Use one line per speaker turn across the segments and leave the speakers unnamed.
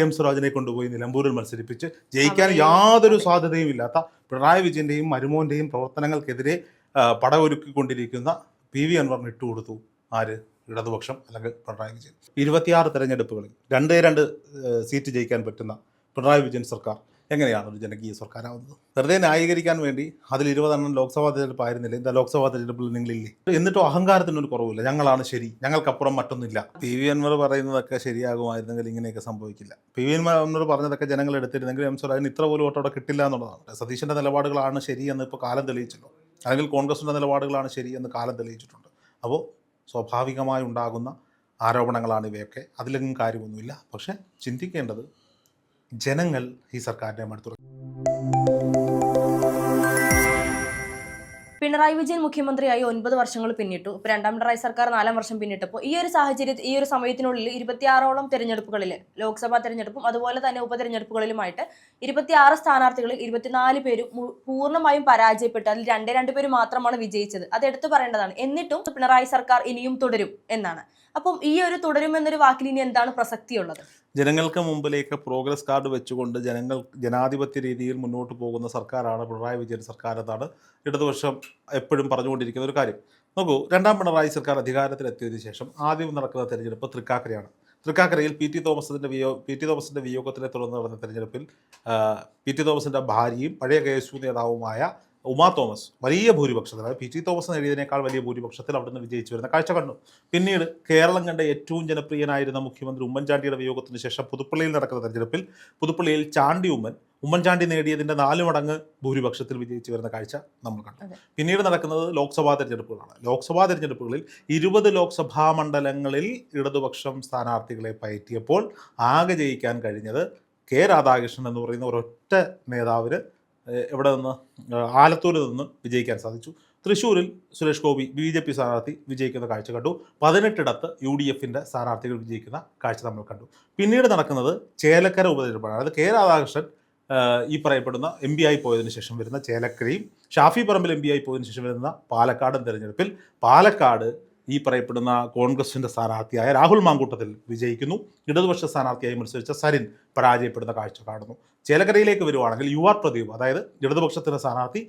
M സ്വരാജിനെ കൊണ്ടുപോയി നിലമ്പൂരിൽ മത്സരിപ്പിച്ച് ജയിക്കാൻ യാതൊരു സാധ്യതയും ഇല്ലാത്ത പിണറായി വിജയന്റെയും മരുമോന്റെയും പ്രവർത്തനങ്ങൾക്കെതിരെ ആ, പടയൊരുക്കിക്കൊണ്ടിരിക്കുന്ന പി വി അൻവറിന് ഇട്ടുകൊടുത്തു ആര്? ഇടതുപക്ഷം അല്ലെങ്കിൽ പിണറായി വിജയൻ. ഇരുപത്തിയാറ് തെരഞ്ഞെടുപ്പുകളിൽ രണ്ടേ രണ്ട് സീറ്റ് ജയിക്കാൻ പറ്റുന്ന പിണറായി വിജയൻ സർക്കാർ. എങ്ങനെയാണ് ഒരു ജനകീയ സർക്കാരാവുന്നത്? വെറുതെ ന്യായീകരിക്കാൻ വേണ്ടി അതിൽ ഇരുപതെണ്ണം ലോക്സഭാ തെരഞ്ഞെടുപ്പ് ആയിരുന്നില്ല? എന്താ ലോക്സഭാ തെരഞ്ഞെടുപ്പിൽ നിങ്ങളില്ലേ? എന്നിട്ടും അഹങ്കാരത്തിനൊരു കുറവില്ല ഞങ്ങളാണ് ശരി. ഞങ്ങൾക്കപ്പുറം മറ്റൊന്നുമില്ല. പി വി അൻവർ പറയുന്നതൊക്കെ ശരിയാകുമായിരുന്നെങ്കിൽ ഇങ്ങനെയൊക്കെ സംഭവിക്കില്ല. പി വി അൻവർ പറഞ്ഞതൊക്കെ ജനങ്ങൾ എടുത്തിരുന്നെങ്കിൽ എം സ്വരാജിന് ഇത്ര പോലും വോട്ടോടെ കിട്ടില്ല എന്നുള്ളതാണ്. സതീശന്റെ നിലപാടുകളാണ് എന്ന് ഇപ്പോൾ കാലം തെളിയിച്ചല്ലോ. അല്ലെങ്കിൽ കോൺഗ്രസിന്റെ നിലപാടുകളാണ് എന്ന് കാലം തെളിയിച്ചിട്ടുണ്ട്. അപ്പോൾ സ്വാഭാവികമായി ഉണ്ടാകുന്ന ആരോപണങ്ങളാണ് ഇവയൊക്കെ. അതിലെങ്കിലും കാര്യമൊന്നുമില്ല. പക്ഷേ ചിന്തിക്കേണ്ടത് ജനങ്ങൾ ഈ സർക്കാരിന്റെ മടുത്തു
പിണറായി വിജയൻ മുഖ്യമന്ത്രിയായി ഒൻപത് വർഷങ്ങൾ പിന്നിട്ടു. ഇപ്പൊ രണ്ടാം പിണറായി സർക്കാർ നാലാം വർഷം പിന്നിട്ടപ്പോൾ ഈ ഒരു സാഹചര്യത്തിൽ ഈ ഒരു സമയത്തിനുള്ളിൽ ഇരുപത്തിയാറോളം തെരഞ്ഞെടുപ്പുകളിൽ ലോക്സഭാ തെരഞ്ഞെടുപ്പും അതുപോലെ തന്നെ ഉപതെരഞ്ഞെടുപ്പുകളിലുമായിട്ട് ഇരുപത്തിയാറ് സ്ഥാനാർത്ഥികളിൽ ഇരുപത്തിനാല് പേരും പൂർണമായും പരാജയപ്പെട്ടു. അതിൽ രണ്ടേ രണ്ട് പേര് മാത്രമാണ് വിജയിച്ചത്. അത് എടുത്തു പറയേണ്ടതാണ്. എന്നിട്ടും പിണറായി സർക്കാർ ഇനിയും തുടരും എന്നാണ്. അപ്പം ഈ ഒരു തുടരും എന്നൊരു വാക്കിൽ ഇനി എന്താണ് പ്രസക്തിയുള്ളത്?
ജനങ്ങൾക്ക് മുമ്പിലേക്ക് പ്രോഗ്രസ് കാർഡ് വെച്ചുകൊണ്ട് ജനങ്ങൾ ജനാധിപത്യ രീതിയിൽ മുന്നോട്ട് പോകുന്ന സർക്കാരാണ് പിണറായി വിജയൻ സർക്കാർ എന്നാണ് ഇടതുപക്ഷം എപ്പോഴും പറഞ്ഞുകൊണ്ടിരിക്കുന്ന ഒരു കാര്യം. നോക്കൂ രണ്ടാം പിണറായി സർക്കാർ അധികാരത്തിലെത്തിയതിനു ശേഷം ആദ്യം നടക്കുന്ന തെരഞ്ഞെടുപ്പ് തൃക്കാക്കരയാണ്. തൃക്കാക്കരയിൽ പി ടി തോമസിന്റെ വിയോ പി ടി തോമസിന്റെ വിയോഗത്തിനെ തുടർന്ന് നടന്ന തെരഞ്ഞെടുപ്പിൽ പി ടി തോമസിന്റെ ഭാര്യയും പഴയ കെ എസ് യു നേതാവുമായ ഉമാ തോമസ് വലിയ ഭൂരിപക്ഷത്തിൽ അതായത് പി ടി തോമസ് നേടിയതിനേക്കാൾ വലിയ ഭൂരിപക്ഷത്തിൽ അവിടുന്ന് വിജയിച്ചു വരുന്ന കാഴ്ച കണ്ടു. പിന്നീട് കേരളം കണ്ട ഏറ്റവും ജനപ്രിയനായിരുന്ന മുഖ്യമന്ത്രി ഉമ്മൻചാണ്ടിയുടെ വിയോഗത്തിന് ശേഷം പുതുപ്പള്ളിയിൽ നടക്കുന്ന തെരഞ്ഞെടുപ്പിൽ പുതുപ്പള്ളിയിൽ ചാണ്ടി ഉമ്മൻ ഉമ്മൻചാണ്ടി നേടിയതിന്റെ നാല് മടങ്ങ് ഭൂരിപക്ഷത്തിൽ വിജയിച്ചു വരുന്ന കാഴ്ച നമ്മൾ കണ്ടു. പിന്നീട് നടക്കുന്നത് ലോക്സഭാ തെരഞ്ഞെടുപ്പുകളാണ്. ലോക്സഭാ തെരഞ്ഞെടുപ്പുകളിൽ ഇരുപത് ലോക്സഭാ മണ്ഡലങ്ങളിൽ ഇടതുപക്ഷം സ്ഥാനാർത്ഥികളെ പയറ്റിയപ്പോൾ ആകെ ജയിക്കാൻ കഴിഞ്ഞത് കെ രാധാകൃഷ്ണൻ എന്ന് പറയുന്ന ഒരൊറ്റ നേതാവിന് എവിടെ നിന്ന്? ആലത്തൂരിൽ നിന്ന് വിജയിക്കാൻ സാധിച്ചു. തൃശ്ശൂരിൽ Suresh Gopi B J P സ്ഥാനാർത്ഥി വിജയിക്കുന്ന കാഴ്ച കണ്ടു. പതിനെട്ടിടത്ത് യു ഡി എഫിന്റെ സ്ഥാനാർത്ഥികൾ വിജയിക്കുന്ന കാഴ്ച നമ്മൾ കണ്ടു. പിന്നീട് നടക്കുന്നത് ചേലക്കര ഉപതെരഞ്ഞെടുപ്പാണ്. അതായത് കെ രാധാകൃഷ്ണൻ ഈ പറയപ്പെടുന്ന എം പി ആയി പോയതിന് ശേഷം വരുന്ന ചേലക്കരയും ഷാഫി പറമ്പിൽ എം പി ആയി പോയതിനു ശേഷം വരുന്ന പാലക്കാടും തെരഞ്ഞെടുപ്പിൽ പാലക്കാട് ഈ പറയപ്പെടുന്ന കോൺഗ്രസിന്റെ സ്ഥാനാർത്ഥിയായ രാഹുൽ മാങ്കൂട്ടത്തിൽ വിജയിക്കുന്നു. ഇടതുപക്ഷ സ്ഥാനാർത്ഥിയായി മത്സരിച്ച സരിൻ പരാജയപ്പെടുന്ന കാഴ്ച കാണുന്നു. ചേലക്കരയിലേക്ക് വരുവാണെങ്കിൽ യു ആർ പ്രദീപ് അതായത് ഇടതുപക്ഷത്തിന്റെ സ്ഥാനാർത്ഥി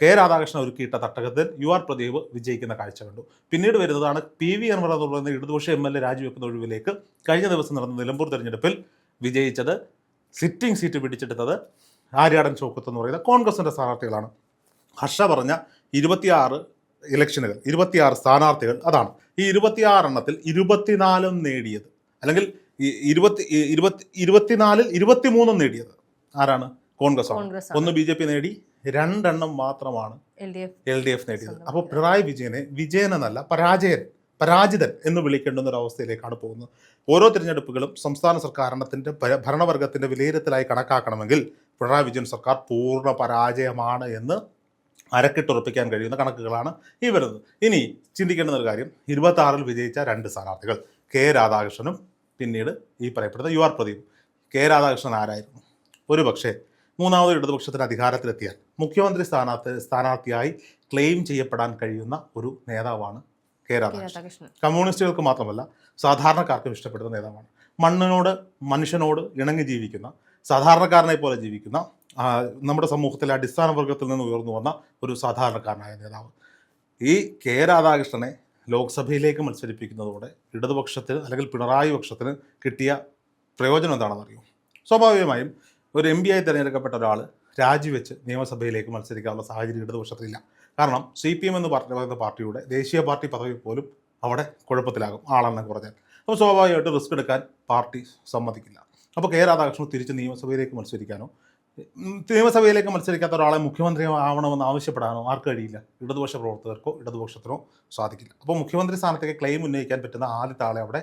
കെ രാധാകൃഷ്ണൻ ഒരുക്കിയിട്ട തട്ടകത്തിൽ യു ആർ പ്രദീപ് വിജയിക്കുന്ന കാഴ്ച കണ്ടു. പിന്നീട് വരുന്നതാണ് പി വി അൻവർ എന്ന് പറയുന്ന ഇടതുപക്ഷ എം എൽ എ രാജിവെക്കുന്ന ഒഴിവിലേക്ക് കഴിഞ്ഞ ദിവസം നടന്ന നിലമ്പൂർ തെരഞ്ഞെടുപ്പിൽ വിജയിച്ചത് സിറ്റിംഗ് സീറ്റ് പിടിച്ചെടുത്തത് ആര്യാടൻ ചോക്കത്ത് എന്ന് പറയുന്ന കോൺഗ്രസിന്റെ സ്ഥാനാർത്ഥികളാണ്. ഹർഷ പറഞ്ഞ ഇരുപത്തിയാറ് ഇലക്ഷനുകൾ ഇരുപത്തിയാറ് സ്ഥാനാർത്ഥികൾ അതാണ്. ഈ ഇരുപത്തിയാറെണ്ണത്തിൽ ഇരുപത്തിനാലും നേടിയത്. അല്ലെങ്കിൽ ഇരുപത്തി ഇരുപത്തി ഇരുപത്തിനാലിൽ ഇരുപത്തിമൂന്നും നേടിയത്. ആരാണ്? കോൺഗ്രസ് ആണ്. ഒന്ന് ബി ജെ പി നേടി രണ്ടെണ്ണം മാത്രമാണ്
L D F
L D F നേടിയത്. അപ്പോൾ പിണറായി വിജയനെ വിജയൻ എന്നല്ല പരാജയൻ പരാജിതൻ എന്ന് വിളിക്കേണ്ടുന്ന ഒരു അവസ്ഥയിലേക്കാണ് പോകുന്നത്. ഓരോ തിരഞ്ഞെടുപ്പുകളും സംസ്ഥാന സർക്കാരിനത്തിന്റെ ഭരണവർഗത്തിന്റെ വിലയിരുത്തലായി കണക്കാക്കണമെങ്കിൽ പിണറായി വിജയൻ സർക്കാർ പൂർണ പരാജയമാണ് എന്ന് അരക്കിട്ടുറപ്പിക്കാൻ കഴിയുന്ന കണക്കുകളാണ് ഈ വരുന്നത്. ഇനി ചിന്തിക്കേണ്ടുന്ന ഒരു കാര്യം. ഇരുപത്തി ആറിൽ വിജയിച്ച രണ്ട് സ്ഥാനാർത്ഥികൾ. കെ രാധാകൃഷ്ണനും പിന്നീട് ഈ പറയപ്പെടുന്ന U R Pradeep. K Radhakrishnan ആരായിരുന്നു? ഒരു പക്ഷേ മൂന്നാമത് ഇടതുപക്ഷത്തിന് അധികാരത്തിലെത്തിയാൽ മുഖ്യമന്ത്രി സ്ഥാനാർത്ഥി സ്ഥാനാർത്ഥിയായി ക്ലെയിം ചെയ്യപ്പെടാൻ കഴിയുന്ന ഒരു നേതാവാണ് കെ രാധാകൃഷ്ണൻ. കമ്മ്യൂണിസ്റ്റുകൾക്ക് മാത്രമല്ല സാധാരണക്കാർക്കും ഇഷ്ടപ്പെടുന്ന നേതാവാണ്. മണ്ണിനോട് മനുഷ്യനോട് ഇണങ്ങി ജീവിക്കുന്ന സാധാരണക്കാരനെ പോലെ ജീവിക്കുന്ന നമ്മുടെ സമൂഹത്തിലെ അടിസ്ഥാന വർഗത്തിൽ നിന്ന് ഉയർന്നു വന്ന ഒരു സാധാരണക്കാരനായ നേതാവ്. ഈ കെ രാധാകൃഷ്ണനെ ലോക്സഭയിലേക്ക് മത്സരിപ്പിക്കുന്നതോടെ ഇടതുപക്ഷത്തിന് അല്ലെങ്കിൽ പിണറായി പക്ഷത്തിന് കിട്ടിയ പ്രയോജനം എന്താണെന്ന് അറിയോ സ്വാഭാവികമായും ഒരു എം പി ആയി തിരഞ്ഞെടുക്കപ്പെട്ട ഒരാൾ രാജിവെച്ച് നിയമസഭയിലേക്ക് മത്സരിക്കാനുള്ള സാഹചര്യം ഇടതുപക്ഷത്തിലില്ല. കാരണം സി പി എം എന്ന് പറയുന്ന പാർട്ടിയുടെ ദേശീയ പാർട്ടി പദവി പോലും അവിടെ കുഴപ്പത്തിലാകും ആളെണ്ണം കുറഞ്ഞാൽ. അപ്പോൾ സ്വാഭാവികമായിട്ട് റിസ്ക് എടുക്കാൻ പാർട്ടി സമ്മതിക്കില്ല. അപ്പോൾ കെ രാധാകൃഷ്ണൻ തിരിച്ച് നിയമസഭയിലേക്ക് മത്സരിക്കാനോ നിയമസഭയിലേക്ക് മത്സരിക്കാത്ത ഒരാളെ മുഖ്യമന്ത്രി ആവണമെന്ന് ആവശ്യപ്പെടാനോ ആർക്ക് കഴിയില്ല. ഇടതുപക്ഷ പ്രവർത്തകർക്കോ ഇടതുപക്ഷത്തിനോ സാധിക്കില്ല. അപ്പോൾ മുഖ്യമന്ത്രി സ്ഥാനത്തേക്ക് ക്ലെയിം ഉന്നയിക്കാൻ പറ്റുന്ന ആദ്യത്തെ ആളെ അവിടെ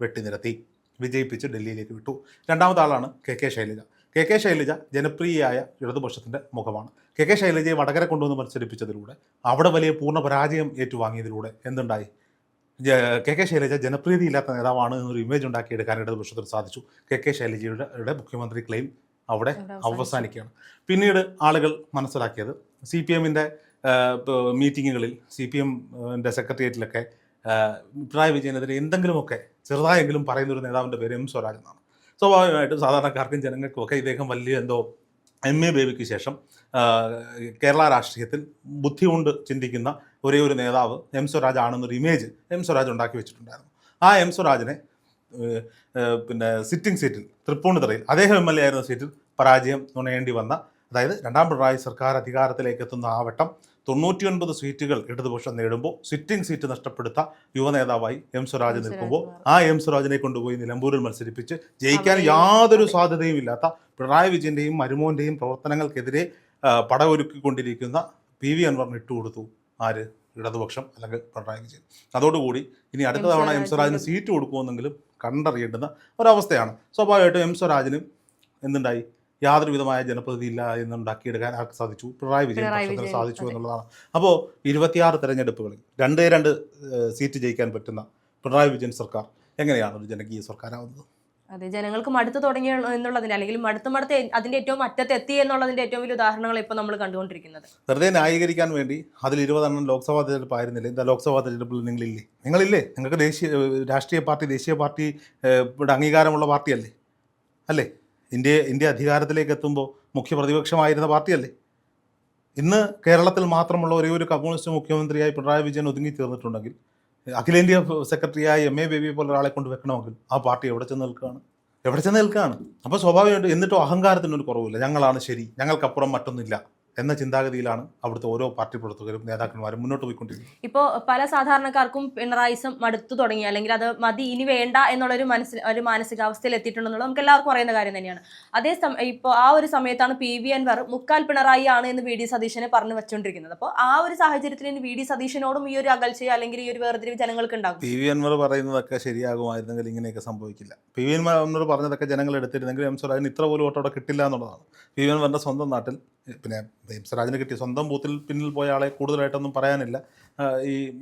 വെട്ടിനിരത്തി. വിജയിപ്പിച്ച് ഡൽഹിയിലേക്ക് വിട്ടു. രണ്ടാമത്തെ ആളാണ് K K Shailaja. K K Shailaja ജനപ്രിയയായ ഇടതുപക്ഷത്തിന്റെ മുഖമാണ്. കെ കെ ശൈലജയെ വടകര കൊണ്ടുവന്ന് മത്സരിപ്പിച്ചതിലൂടെ അവിടെ വലിയ പൂർണ പരാജയം ഏറ്റുവാങ്ങിയതിലൂടെ എന്തുണ്ടായി? കെ കെ ശൈലജ ജനപ്രീതിയില്ലാത്ത നേതാവാണ് എന്നൊരു ഇമേജ് ഉണ്ടാക്കിയെടുക്കാൻ ഇടതുപക്ഷത്തിന് സാധിച്ചു. കെ കെ ശൈലജയുടെ മുഖ്യമന്ത്രി ക്ലെയിം അവിടെ അവസാനിക്കുകയാണ്. പിന്നീട് ആളുകൾ മനസ്സിലാക്കിയത് സി പി എമ്മിന്റെ മീറ്റിങ്ങുകളിൽ സി പി എമ്മിന്റെ സെക്രട്ടേറിയറ്റിലൊക്കെ പിണറായി വിജയനെതിരെ എന്തെങ്കിലുമൊക്കെ ചെറുതായെങ്കിലും പറയുന്ന ഒരു നേതാവിന്റെ പേര് എം സ്വരാജ് എന്നാണ് സ്വാഭാവികമായിട്ടും സാധാരണക്കാർക്കും ജനങ്ങൾക്കും ഒക്കെ ഇദ്ദേഹം വലിയ എന്തോ എം എ ബേബിക്ക് ശേഷം കേരള രാഷ്ട്രീയത്തിൽ ബുദ്ധി കൊണ്ട് ചിന്തിക്കുന്ന ഒരേ ഒരു നേതാവ് എം സ്വരാജ് ആണെന്നൊരു ഇമേജ് എം സ്വരാജ് ഉണ്ടാക്കി വെച്ചിട്ടുണ്ടായിരുന്നു. ആ എം സ്വരാജിനെ പിന്നെ സിറ്റിംഗ് സീറ്റിൽ തൃപ്പൂണിത്തറയിൽ അദ്ദേഹം എം എൽ എ ആയിരുന്ന സീറ്റിൽ പരാജയം നുണയേണ്ടി വന്ന അതായത് രണ്ടാം പിണറായി സർക്കാർ അധികാരത്തിലേക്ക് എത്തുന്ന ആ വട്ടം തൊണ്ണൂറ്റിയൊൻപത് സീറ്റുകൾ ഇടതുപക്ഷം നേടുമ്പോൾ സിറ്റിംഗ് സീറ്റ് നഷ്ടപ്പെടുത്ത യുവ നേതാവായി എം സ്വരാജ് നിൽക്കുമ്പോൾ ആ എം സ്വരാജിനെ കൊണ്ടുപോയി നിലമ്പൂരിൽ മത്സരിപ്പിച്ച് ജയിക്കാൻ യാതൊരു. സാധ്യതയും ഇല്ലാത്ത പിണറായി വിജയന്റെയും മരുമോന്റെയും പ്രവർത്തനങ്ങൾക്കെതിരെ പടമൊരുക്കിക്കൊണ്ടിരിക്കുന്ന പി വി അൻവറിന് ഇട്ടുകൊടുത്തു ആര് ഇടതുപക്ഷം അല്ലെങ്കിൽ പിണറായി വിജയൻ അതോടുകൂടി ഇനി അടുത്ത തവണ എം സ്വരാജിന് സീറ്റ് കൊടുക്കുമെന്നെങ്കിലും കണ്ടറിയേണ്ടുന്ന ഒരവസ്ഥയാണ്. സ്വാഭാവികമായിട്ടും എം സ്വരാജിനും എന്തുണ്ടായി? യാതൊരു വിധമായ ജനപ്രതി ഇല്ല എന്നുണ്ടാക്കിയെടുക്കാൻ ആർക്ക് സാധിച്ചു? പിണറായി വിജയൻ പക്ഷത്തിന് സാധിച്ചു എന്നുള്ളതാണ്. അപ്പോൾ ഇരുപത്തിയാറ് തെരഞ്ഞെടുപ്പുകളിൽ രണ്ടേ രണ്ട് സീറ്റ് ജയിക്കാൻ പറ്റുന്ന പിണറായി വിജയൻ സർക്കാർ എങ്ങനെയാണ് ഒരു ജനകീയ സർക്കാരാവുന്നത്?
അതെ ജനങ്ങൾക്ക് മടുത്തു തുടങ്ങി എന്നുള്ളതിന്റെ അല്ലെങ്കിൽ മടുത്ത് മടുത്ത് അതിന്റെ ഏറ്റവും അറ്റത്ത് എത്തി എന്നുള്ളതിന്റെ ഏറ്റവും വലിയ ഉദാഹരണങ്ങൾ ഇപ്പൊ നമ്മൾ കണ്ടുകൊണ്ടിരിക്കുന്നത്.
വെറുതെ ന്യായീകരിക്കാൻ വേണ്ടി അതിൽ ഇരുപതെണ്ണം ലോക്സഭാ തെരഞ്ഞെടുപ്പ് ആയിരുന്നില്ല? എന്താ ലോക്സഭാ തെരഞ്ഞെടുപ്പിൽ നിങ്ങളില്ലേ? നിങ്ങളില്ലേ? നിങ്ങൾക്ക് ദേശീയ രാഷ്ട്രീയ പാർട്ടി ദേശീയ പാർട്ടി അംഗീകാരമുള്ള പാർട്ടിയല്ലേ? അല്ലേ? ഇന്ത്യ ഇന്ത്യ അധികാരത്തിലേക്ക് എത്തുമ്പോൾ മുഖ്യ പ്രതിപക്ഷമായിരുന്ന പാർട്ടിയല്ലേ? ഇന്ന് കേരളത്തിൽ മാത്രമുള്ള ഒരേ ഒരു കമ്മ്യൂണിസ്റ്റ് മുഖ്യമന്ത്രിയായി പിണറായി വിജയൻ ഒതുങ്ങി തീർന്നിട്ടുണ്ടെങ്കിൽ അഖിലേന്ത്യാ സെക്രട്ടറിയായ എം എ ബേബി പോലെ ഒരാളെ കൊണ്ട് വെക്കണമെങ്കിൽ ആ പാർട്ടി എവിടെ ചെന്ന് നിൽക്കുകയാണ് എവിടെ ചെന്ന് നിൽക്കുകയാണ് അപ്പോൾ സ്വാഭാവികമായിട്ടും എന്നിട്ടും അഹങ്കാരത്തിനൊരു കുറവില്ല ഞങ്ങളാണ് ശരി. ഞങ്ങൾക്കപ്പുറം മറ്റൊന്നില്ല എന്ന ചിന്താഗതിയിലാണ് അവിടുത്തെ ഓരോ പാർട്ടി പ്രവർത്തകരും നേതാക്കന്മാരും മുന്നോട്ട് പോയിക്കൊണ്ടിരിക്കുന്നത്.
ഇപ്പോൾ പല സാധാരണക്കാർക്കും പിണറായിസം മടുത്തു തുടങ്ങി. അല്ലെങ്കിൽ അത് മതി ഇനി വേണ്ട എന്നുള്ളൊരു മനസ്സിൽ ഒരു മാനസികാവസ്ഥയിൽ എത്തിയിട്ടുണ്ടെന്നുള്ളത് നമുക്ക് എല്ലാവർക്കും അറിയുന്ന കാര്യം തന്നെയാണ്. അതേ സമയം ഇപ്പോൾ ആ ഒരു സമയത്താണ് പി വി അൻവർ മുക്കാൽ പിണറായി ആണ് എന്ന് വി ഡി സതീശനെ പറഞ്ഞു വെച്ചുകൊണ്ടിരിക്കുന്നത് അപ്പോൾ ആ ഒരു സാഹചര്യത്തിൽ ഇനി വി ഡി സതീശനോടും ഈ ഒരു അകൽച്ചയോ അല്ലെങ്കിൽ ഈ ഒരു വേർതിരിവ് ജനങ്ങൾക്ക് ഉണ്ടാകും.
പി വി അൻവർ പറയുന്നതൊക്കെ ശരിയാകുമായിരുന്നെങ്കിൽ ഇങ്ങനെയൊക്കെ സംഭവിക്കില്ല. പി വി അൻവർ പറഞ്ഞതൊക്കെ ജനങ്ങൾ എടുത്തിരുന്നെങ്കിൽ എം സ്വരാജിന് ഇത്ര പോലും വോട്ടോടെ കിട്ടില്ല എന്നുള്ളതാണ്. പി വി അൻവറിന്റെ സ്വന്തം നാട്ടിൽ പിന്നെ സ്വരാജിന് കിട്ടിയ സ്വന്തം ബൂത്തിൽ പിന്നിൽ പോയ ആളെ കൂടുതലായിട്ടൊന്നും പറയാനില്ല. ഈ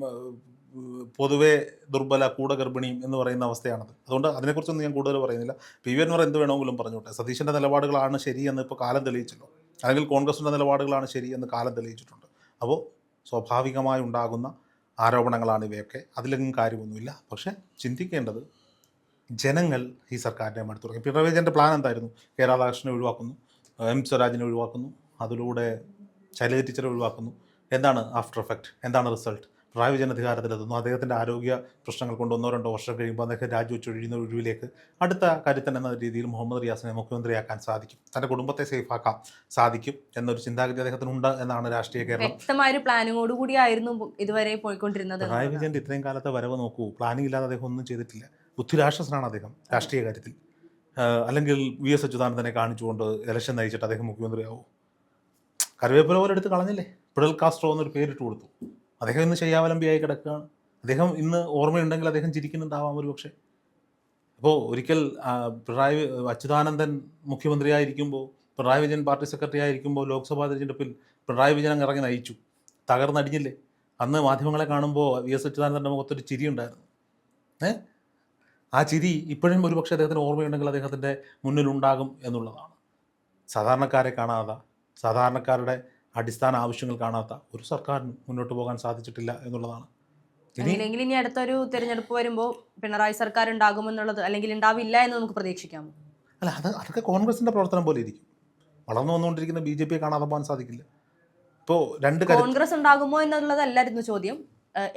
പൊതുവേ ദുർബല കൂടഗർഭിണിയും എന്ന് പറയുന്ന അവസ്ഥയാണത്. അതുകൊണ്ട് അതിനെക്കുറിച്ചൊന്നും ഞാൻ കൂടുതൽ പറയുന്നില്ല. പി വി അൻവർ എന്ത് വേണമെങ്കിലും പറഞ്ഞോട്ടെ. സതീശന്റെ നിലപാടുകളാണ് ശരിയെന്ന് ഇപ്പോൾ കാലം തെളിയിച്ചല്ലോ. അല്ലെങ്കിൽ കോൺഗ്രസിന്റെ നിലപാടുകളാണ് ശരിയെന്ന് കാലം തെളിയിച്ചിട്ടുണ്ട്. അപ്പോൾ സ്വാഭാവികമായി ഉണ്ടാകുന്ന ആരോപണങ്ങളാണ് ഇവയൊക്കെ. അതിലെങ്കിലും കാര്യമൊന്നുമില്ല. പക്ഷേ ചിന്തിക്കേണ്ടത് ജനങ്ങൾ ഈ സർക്കാരിനെ മടുത്തു തുടങ്ങി പിണറായി വിജയന്റെ പ്ലാൻ എന്തായിരുന്നു? കെ രാധാകൃഷ്ണനെ ഒഴിവാക്കുന്നു. എം സ്വരാജിനെ ഒഴിവാക്കുന്നു. അതിലൂടെ ശൈലജ ടീച്ചറെ ഒഴിവാക്കുന്നു. എന്താണ് ആഫ്റ്റർ എഫക്റ്റ് എന്താണ് റിസൾട്ട് പിണറായി വിജയൻ അധികാരത്തിലെത്തുന്നു അദ്ദേഹത്തിന്റെ ആരോഗ്യ പ്രശ്നങ്ങൾ കൊണ്ട് ഒന്നോ രണ്ടോ വർഷം കഴിയുമ്പോൾ അദ്ദേഹം രാജിവെച്ചൊഴിയുന്ന ഒഴിവിലേക്ക് അടുത്ത കരുത്തൻ എന്ന രീതിയിൽ മുഹമ്മദ് റിയാസിനെ മുഖ്യമന്ത്രിയാക്കാൻ സാധിക്കും. തന്റെ കുടുംബത്തെ സേഫാക്കാൻ സാധിക്കും എന്നൊരു ചിന്താഗതി അദ്ദേഹത്തിന് ഉണ്ട് എന്നാണ് രാഷ്ട്രീയ കേരളം.
വ്യക്തമായ ഒരു പ്ലാനിങ്ങോട് കൂടിയായിരുന്നു ഇതുവരെ പോയിക്കൊണ്ടിരുന്നത്.
പിണറായി
എന്നുള്ളതാണ്.
വിജയന്റെ ഇത്രയും കാലത്തെ വരവ് നോക്കൂ. പ്ലാനിംഗ് ഇല്ലാതെ അദ്ദേഹം ഒന്നും ചെയ്തിട്ടില്ല. ബുദ്ധിരാക്ഷസനാണ് അദ്ദേഹം രാഷ്ട്രീയ കാര്യത്തിൽ. അല്ലെങ്കിൽ വി എസ് അച്യുതാനന്ദനെ കാണിച്ചുകൊണ്ട് ഇലക്ഷൻ നയിച്ചിട്ട് അദ്ദേഹം മുഖ്യമന്ത്രിയാവും? കറിവേപ്പില പോലെ എടുത്ത് കളഞ്ഞില്ലേ? പിടൽ കാസ്ട്രോ എന്നൊരു പേരിട്ട് കൊടുത്തു. അദ്ദേഹം ഇന്ന് ശയ്യാവലംബിയായി കിടക്കുകയാണ്. അദ്ദേഹം ഇന്ന് ഓർമ്മയുണ്ടെങ്കിൽ അദ്ദേഹം ചിരിക്കുന്നുണ്ടാവാം ഒരു പക്ഷേ. അപ്പോൾ ഒരിക്കൽ പിണറായി അച്യുതാനന്ദൻ മുഖ്യമന്ത്രിയായിരിക്കുമ്പോൾ പിണറായി വിജയൻ പാർട്ടി സെക്രട്ടറി ആയിരിക്കുമ്പോൾ ലോക്സഭാ തെരഞ്ഞെടുപ്പിൽ പിണറായി വിജയൻ അങ്ങ് ഇറങ്ങി നയിച്ചു. തകർന്നടിഞ്ഞില്ലേ? അന്ന് മാധ്യമങ്ങളെ കാണുമ്പോൾ വി എസ് അച്യുതാനന്ദന്റെ മുഖത്തൊരു ചിരി ഉണ്ടായിരുന്നു ഏ? ആ ചിരി ഇപ്പോഴും ഒരുപക്ഷെ അദ്ദേഹത്തിന് ഓർമ്മയുണ്ടെങ്കിൽ അദ്ദേഹത്തിന്റെ മുന്നിലുണ്ടാകും എന്നുള്ളതാണ്. സാധാരണക്കാരെ കാണാതെ സാധാരണക്കാരുടെ അടിസ്ഥാന ആവശ്യങ്ങൾ കാണാത്ത ഒരു സർക്കാരിനും മുന്നോട്ട് പോകാൻ സാധിച്ചിട്ടില്ല എന്നുള്ളതാണ്. ഇനി
അല്ലെങ്കിൽ ഇനി അടുത്തൊരു തിരഞ്ഞെടുപ്പ് വരുമ്പോൾ പിണറായി സർക്കാർ ഉണ്ടാകുമെന്നുള്ളത് അല്ലെങ്കിൽ ഉണ്ടാവില്ല എന്ന് നമുക്ക് പ്രതീക്ഷിക്കാം.
അല്ല അത് അതൊക്കെ കോൺഗ്രസിന്റെ പ്രവർത്തനം പോലെ ഇരിക്കും. വളർന്നു വന്നുകൊണ്ടിരിക്കുന്ന ബി ജെ പിയെ കാണാതെ പോകാൻ സാധിക്കില്ല. ഇപ്പോൾ രണ്ട്
കോൺഗ്രസ് ഉണ്ടാകുമോ എന്നുള്ളതല്ലായിരുന്നു ചോദ്യം.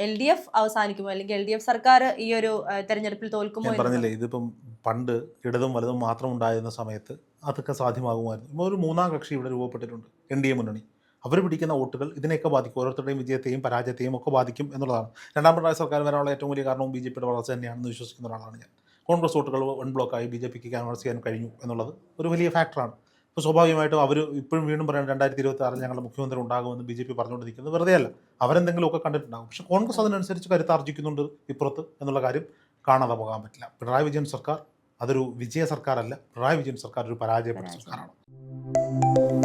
എൽ ഡി എഫ് അവസാനിക്കുമോ? അല്ലെങ്കിൽ എൽ ഡി എഫ് സർക്കാർ ഈ ഒരു തെരഞ്ഞെടുപ്പിൽ തോൽക്കുമോ
പറഞ്ഞില്ലേ ഇതിപ്പം പണ്ട് ഇടതും വലതും മാത്രം ഉണ്ടായിരുന്ന സമയത്ത് അതൊക്കെ സാധ്യമാകുമായിരുന്നു. ഇപ്പോൾ ഒരു മൂന്നാം കക്ഷി ഇവിടെ രൂപപ്പെട്ടിട്ടുണ്ട് എൻ ഡി എ മുന്നണി. അവർ പിടിക്കുന്ന വോട്ടുകൾ ഇതിനെയൊക്കെ ബാധിക്കും. ഓരോരുത്തരുടെയും വിജയത്തെയും പരാജയത്തെയും ഒക്കെ ബാധിക്കും എന്നുള്ളതാണ്. രണ്ടാം പിണറായി സർക്കാർ വരാനുള്ള ഏറ്റവും വലിയ കാരണവും ബി ജെ പിയുടെ വളർച്ച തന്നെയാണെന്ന് വിശ്വസിക്കുന്ന ഒരാളാണ് ഞാൻ. കോൺഗ്രസ് വോട്ടുകൾ വൺ ബ്ലോക്കായി ബി ജെ പിക്ക് ക്യാൻവാസ് ചെയ്യാൻ കഴിഞ്ഞു എന്നുള്ളത് ഒരു വലിയ ഫാക്ടറാണ്. അപ്പോൾ സ്വാഭാവികമായിട്ടും അവർ ഇപ്പോഴും വീണ്ടും പറയാൻ രണ്ടായിരത്തി ഇരുപത്തി ആറിൽ ഞങ്ങളുടെ മുഖ്യമന്ത്രി ഉണ്ടാകുമെന്ന് ബി ജെ പി പറഞ്ഞുകൊണ്ടിരിക്കുന്നത് വെറുതെ അല്ല. അവരെന്തെങ്കിലുമൊക്കെ കണ്ടിട്ടുണ്ടാകും. പക്ഷേ കോൺഗ്രസ് അതിനനുസരിച്ച് കരുത്താർജിക്കുന്നുണ്ട് ഇപ്പുറത്ത് എന്നുള്ള കാര്യം കാണാതെ പോകാൻ പറ്റില്ല. പിണറായി വിജയൻ സർക്കാർ അതൊരു വിജയ സർക്കാരല്ല പിണറായി വിജയൻ സർക്കാർ ഒരു പരാജയപ്പെട്ട
പരാജയം.
സർക്കാരാണ്